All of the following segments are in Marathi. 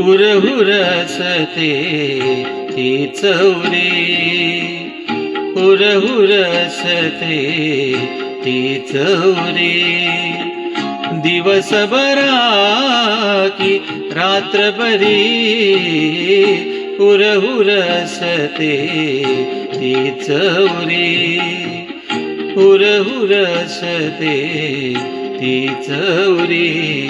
हुरहुरसते ती चौरी. हुरहुरसते ती चौरी. दिवसभरा की रात्रभरी हुरहुरसते ती चौरी. हुरहुरसते ती चौरी.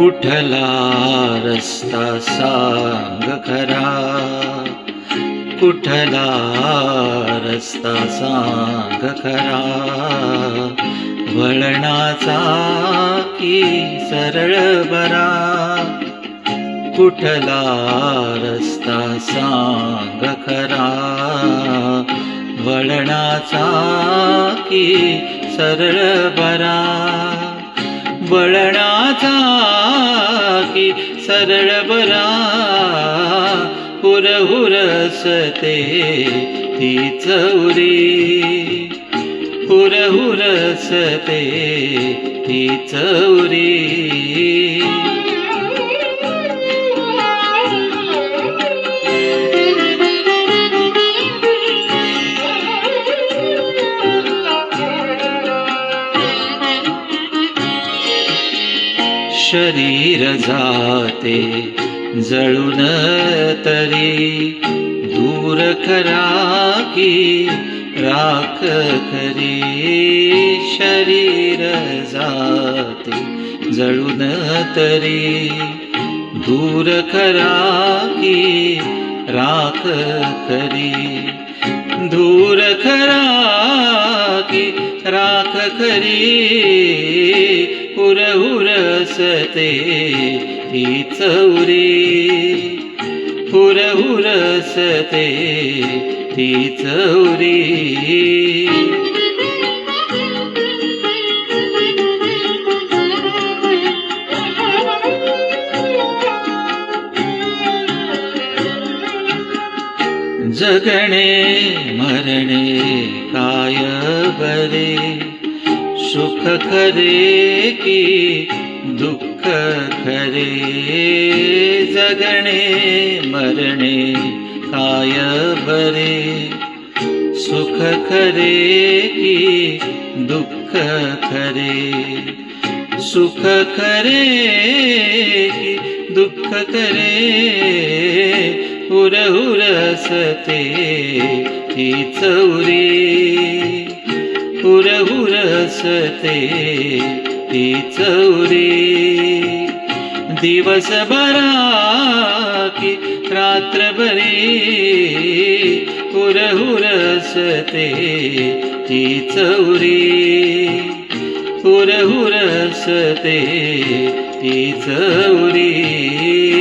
कुठला रस्ता सांग खरा? कुठला रस्ता सांग खरा? वळणाचा की सरळ बरा? कुठला रस्ता सांग खरा? वळणाचा की सरळ बरा? वळणाचा की सरळ बरा. हुर हुरसते ती चौरी. हुर हुरसते ती चौरी. शरीर जाते जळून तरी दूर करा की राख खरी शरीर जाते जळून तरी दूर करा की राख करी दूर करा की राख खरी हुर हुरसते ती चौरी हुर हुरसते ती चौरी जगणे मरणे काय बरे सुख खरे की दुःख खरे जगणे मरणे काय बरे सुख खरे की दुःख खरे सुख खरे की दुःख करे? उर हुरसते ती चौरी। हुर हुरसते ती चौरी. दिवसभरा की रात्रभरी हुर हुरसते ती चौरी. हुर हुरसते ती चौरी.